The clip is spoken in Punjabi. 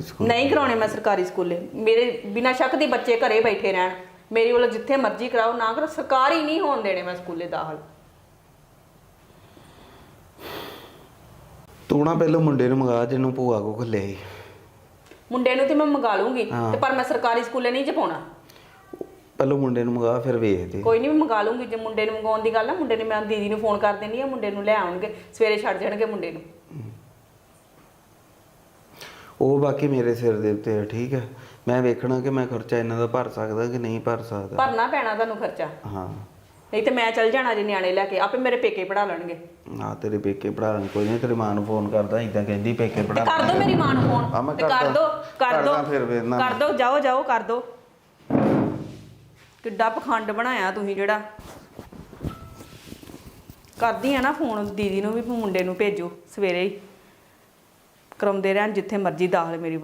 ਸਰਕਾਰੀ ਸਕੂਲ ਨਹੀਂ ਕਰਾਉਣੇ ਮੈਂ ਸਰਕਾਰੀ ਸਕੂਲੇ। ਮੇਰੇ ਬਿਨਾਂ ਸ਼ੱਕ ਦੀ ਬੱਚੇ ਘਰੇ ਬੈਠੇ ਰਹਿਣ। ਮੇਰੀ ਵੱਲੋਂ ਜਿੱਥੇ ਮਰਜ਼ੀ ਕਰਾਓ ਨਾ ਕਰੋ ਸਰਕਾਰੀ ਨਹੀਂ ਹੋਣ ਦੇਣੇ ਮੈਂ ਸਕੂਲੇ ਦਾਖਲ। ਤੂੰ ਨਾ ਪਹਿਲਾਂ ਮੁੰਡੇ ਨੂੰ ਮੰਗਾ ਜਿਹਨੂੰ ਭੂਆ ਕੋ ਖੱਲੇ ਸੀ। ਮੁੰਡੇ ਨੂੰ ਤੇ ਮੈਂ ਮੰਗਾ ਲੂੰਗੀ ਹਾਂ। ਤੇ ਪਰ ਮੈਂ ਸਰਕਾਰੀ ਸਕੂਲੇ ਨਹੀਂ ਚ ਪਾਉਣਾ ਪਹਿਲਾਂ ਮੁੰਡੇ ਨੂੰ ਮੰਗਾ ਫਿਰ ਵੇਖਦੇ ਕੋਈ ਨਹੀਂ ਮੈਂ ਮੰਗਾ ਲੂੰਗੀ। ਜੇ ਮੁੰਡੇ ਨੂੰ ਮੰਗਾਉਣ ਦੀ ਗੱਲ ਆ ਮੁੰਡੇ ਨੂੰ ਮੈਂ ਦੀਦੀ ਨੂੰ ਫੋਨ ਕਰ ਦੇਣੀ ਆ ਮੁੰਡੇ ਨੂੰ ਲੈ ਆਉਣਗੇ ਸਵੇਰੇ ਛੱਡ ਜਾਣਗੇ ਮੁੰਡੇ ਨੂੰ। ਉਹ ਬਾਕੀ ਮੇਰੇ ਸਿਰ ਦੇ ਉੱਤੇ ਹੈ ਠੀਕ ਹੈ। ਮੈਂ ਵੇਖਣਾ ਕਿ ਮੈਂ ਖਰਚਾ ਇਹਨਾਂ ਦਾ ਭਰ ਸਕਦਾ ਕਿ ਨਹੀਂ ਭਰ ਸਕਦਾ। ਭਰਨਾ ਪੈਣਾ ਤੁਹਾਨੂੰ ਖਰਚਾ। ਹਾਂ। ਨਹੀਂ ਤੇ ਮੈਂ ਚੱਲ ਜਾਣਾ ਜੀ ਨਿਆਣੇ ਲੈ ਕੇ ਆਪੇ ਮੇਰੇ ਪੇਕੇ ਪੜਾ ਲੈਣਗੇ। ਆ ਤੇਰੇ ਪੇਕੇ ਪੜਾ ਕੋਈ ਨਹੀਂ ਤੇਰੀ ਮਾਂ ਨੂੰ ਫੋਨ ਕਰਦਾ ਇਦਾਂ ਕਹਿੰਦੀ ਪੇਕੇ ਪੜਾ ਕਰ ਦੋ ਮੇਰੀ ਮਾਂ ਨੂੰ ਆ ਮੈਂ ਫੋਨ ਤੇ ਕਰ ਕਰਦਾ। ਦੋ ਕਰ ਦੋ। ਕਰਦਾ ਫਿਰ ਵੇਖਣਾ। ਕਰ ਦੋ ਜਾਓ ਜਾਓ ਕਰ ਦੋ। ਕਿੱਡਾ ਪਖੰਡ ਬਣਾਇਆ ਤੁਸੀਂ ਜਿਹੜਾ। ਕਰਦੀ ਆ ਨਾ ਫੋਨ ਦੀਦੀ ਨੂੰ ਵੀ ਮੁੰਡੇ ਨੂੰ ਭੇਜੋ ਸਵੇਰੇ ਹੀ। ਕਰਾਉਂਦੇ ਰਹਿਣ ਜਿੱਥੇ ਮਰਜ਼ੀ ਦਾਖਲ ਮੇਰੀ